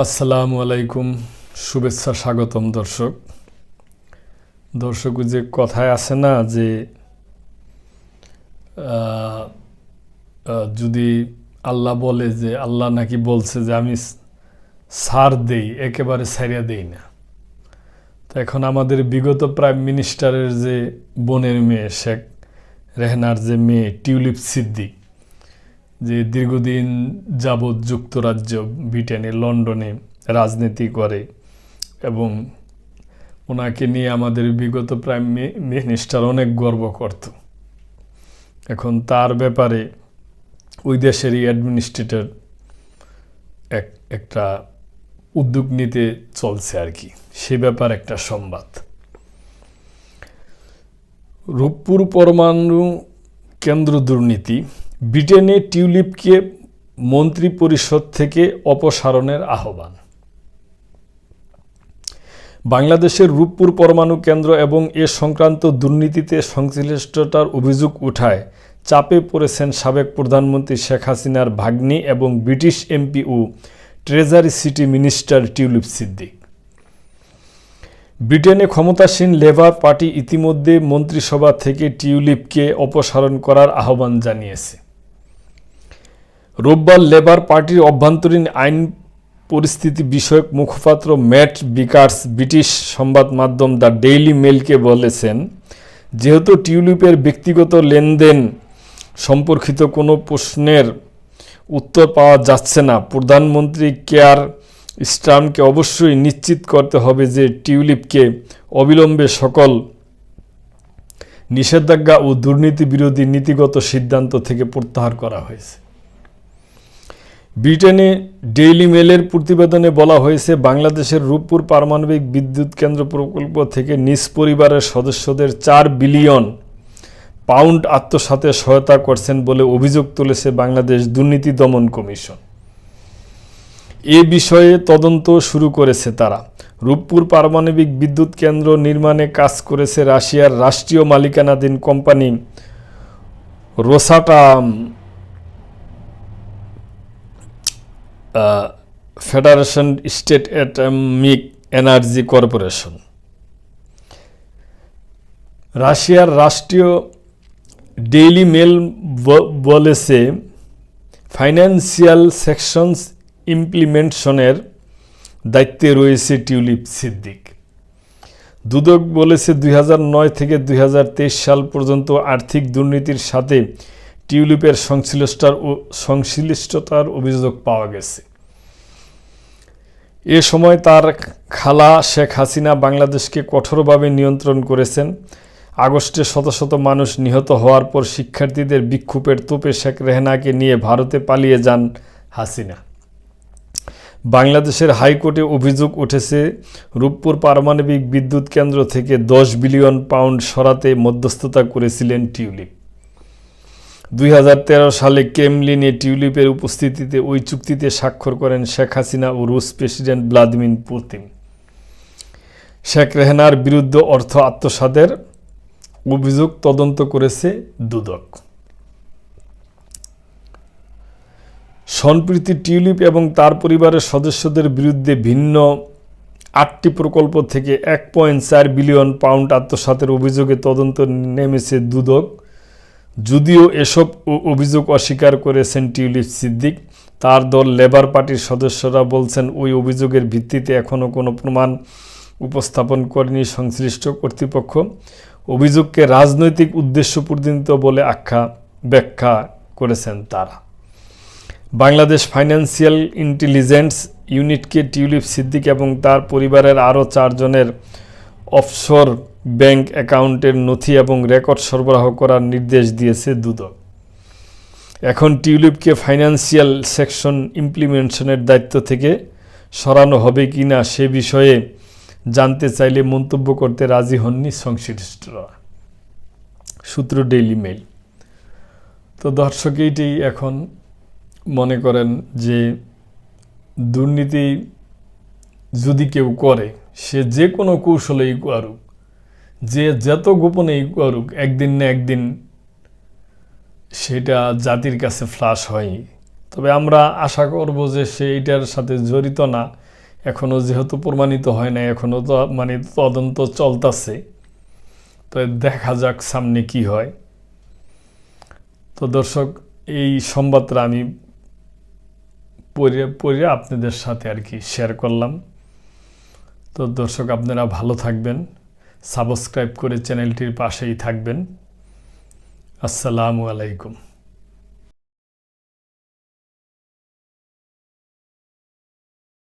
আসসালামু আলাইকুম, শুভেচ্ছা স্বাগতম দর্শক। দর্শক যে কথায় আছে না যে যদি আল্লাহ বলে যে, আল্লাহ নাকি বলছে যে, আমি সার দেই, একেবারে ছাড়িয়া দেই না। তো এখন আমাদের বিগত প্রাইম মিনিস্টারের যে বোনের মেয়ে, শেখ রেহনার যে মেয়ে, টিউলিপ সিদ্দিক যে দীর্ঘদিন যাবৎ যুক্তরাজ্য, ব্রিটেনে, লন্ডনে রাজনীতি করে এবং ওনাকে নিয়ে আমাদের বিগত প্রাইম মিনিস্টার অনেক গর্ব করত। এখন তার ব্যাপারে ওই দেশেরই অ্যাডমিনিস্ট্রেটর এক, একটা উদ্যোগ নিতে চলছে আর কি। সে ব্যাপার একটা সংবাদ। রূপপুর পরমাণু কেন্দ্র দুর্নীতি ব্রিটেনে টিউলিপকে মন্ত্রী পরিষদ থেকে অপসারণের আহ্বান। বাংলাদেশের রূপপুর পরমাণু কেন্দ্র এবং এ সংক্রান্ত দুর্নীতিতে সংশ্লিষ্টতার অভিযোগ উঠায় চাপে পড়েছেন সাবেক প্রধানমন্ত্রী শেখ হাসিনার ভাগ্নি এবং ব্রিটিশ এমপি ও treasury city minister Tulip Siddiq. ব্রিটেনে ক্ষমতাসীন লেবার পার্টি ইতিমধ্যে মন্ত্রিসভা থেকে টিউলিপকে অপসারণ করার আহ্বান জানিয়েছে। রোববার লেবার পার্টির অভ্যন্তরীণ আইন পরিস্থিতি বিষয়ক মুখপাত্র ম্যাট বিকার্স ব্রিটিশ সংবাদ মাধ্যম দ্য ডেইলি মেলকে বলেছেন, যেহেতু টিউলিপের ব্যক্তিগত লেনদেন সম্পর্কিত কোনো প্রশ্নের উত্তর পাওয়া যাচ্ছে না, প্রধানমন্ত্রী কেয়ার স্টার্মকে অবশ্যই নিশ্চিত করতে হবে যে টিউলিপকে অবিলম্বে সকল নিষেধাজ্ঞা ও দুর্নীতি বিরোধী নীতিগত সিদ্ধান্ত থেকে প্রত্যাহার করা হয়েছে। ব্রিটেনে ডেইলি মেলের প্রতিবেদনে বলা হয়েছে, বাংলাদেশের রূপপুর পারমাণবিক বিদ্যুৎ কেন্দ্র প্রকল্প থেকে নিজ পরিবারের সদস্যদের চার বিলিয়ন পাউন্ড আত্মসাতে সহায়তা করছেন বলে অভিযোগ তুলেছে বাংলাদেশ দুর্নীতি দমন কমিশন। এ বিষয়ে তদন্ত শুরু করেছে তারা। রূপপুর পারমাণবিক বিদ্যুৎ কেন্দ্র নির্মাণে কাজ করেছে রাশিয়ার রাষ্ট্রীয় মালিকানাধীন company Rosatom. Federation state atomic energy corporation. রাশিয়ার রাষ্ট্রীয় ডেইলি মেল বলেছে, ফাইন্যান্সিয়াল সেকশনস ইমপ্লিমেন্টেশনের দায়িত্বে রয়েছে টিউলিপ সিদ্দিক। দুদক বলেছে, দুই হাজার নয় থেকে দুই হাজার তেইশ সাল পর্যন্ত আর্থিক দুর্নীতির সাথে টিউলিপের সংশ্লিষ্টার ও সংশ্লিষ্টতার অভিযোগ পাওয়া গেছে। এ সময় তার খালা শেখ হাসিনা বাংলাদেশকে কঠোরভাবে নিয়ন্ত্রণ করেছেন। আগস্টে শত শত মানুষ নিহত হওয়ার পর শিক্ষার্থীদের বিক্ষোভের তোপে শেখ রেহনাকে নিয়ে ভারতে পালিয়ে যান হাসিনা। বাংলাদেশের হাইকোর্টে অভিযোগ উঠেছে, রূপপুর পারমাণবিক বিদ্যুৎ কেন্দ্র থেকে দশ বিলিয়ন পাউন্ড সরাতে মধ্যস্থতা করেছিলেন টিউলিপ। দুই হাজার তেরো সালে কেমলিনে টিউলিপের উপস্থিতিতে ওই চুক্তিতে স্বাক্ষর করেন শেখ হাসিনা ও রুশ প্রেসিডেন্ট ভ্লাদিমির পুতিন। শেখ রেহনার বিরুদ্ধে অর্থ আত্মসাদের অভিযোগ তদন্ত করেছে দুদক। সম্প্রীতি টিউলিপ এবং তার পরিবারের সদস্যদের বিরুদ্ধে ভিন্ন আটটি প্রকল্প থেকে এক পয়েন্ট চার বিলিয়ন পাউন্ড আত্মসাতের অভিযোগে তদন্ত নেমেছে দুদক। যদিও এসব অভিযোগ অস্বীকার করেছেন টিউলিপ সিদ্দিক, তার দল লেবার পার্টির সদস্যরা বলছেন ওই অভিযোগের ভিত্তিতে এখনও কোনো প্রমাণ উপস্থাপন করেনি সংশ্লিষ্ট কর্তৃপক্ষ। অভিযোগকে রাজনৈতিক উদ্দেশ্যপূর্ণিত বলে আখ্যা, ব্যাখ্যা করেছেন তারা। বাংলাদেশ ফাইন্যান্সিয়াল ইন্টেলিজেন্স ইউনিটকে টিউলিপ সিদ্দিক এবং তার পরিবারের আরও চারজনের অফশোর ব্যাংক অ্যাকাউন্টের নথি এবং রেকর্ড সরবরাহ করার নির্দেশ দিয়েছে দুদক। এখন টিউলিপকে ফাইন্যান্সিয়াল সেকশন ইমপ্লিমেন্টেশনের দায়িত্ব থেকে সরানো হবে কি না সে বিষয়ে জানতে চাইলে মন্তব্য করতে রাজি হননি সংশ্লিষ্টরা। সূত্র ডেইলি মেইল। তো দর্শক এইটি এখন মনে করেন যে দুর্নীতি যদি কেউ করে, সে যে কোনো কৌশলেই করুক যে যত গোপনেই করুক, একদিন না একদিন সেটা জাতির কাছে ফ্লাশ হয় তবে আমরা আশা করব যে সে এইটার সাথে জড়িত না। এখনও যেহেতু প্রমাণিত হয় না এখনও তো মানে তদন্ত চলতেছে। তো দেখা যাক সামনে কি হয়। তো দর্শক, এই সংবাদটা আমি পড়ে পড়ে আপনাদের সাথে আর কি শেয়ার করলাম। তো দর্শক, আপনারা ভালো থাকবেন। সাবস্ক্রাইব করে চ্যানেলটির পাশেই থাকবেন। আসসালামু আলাইকুম।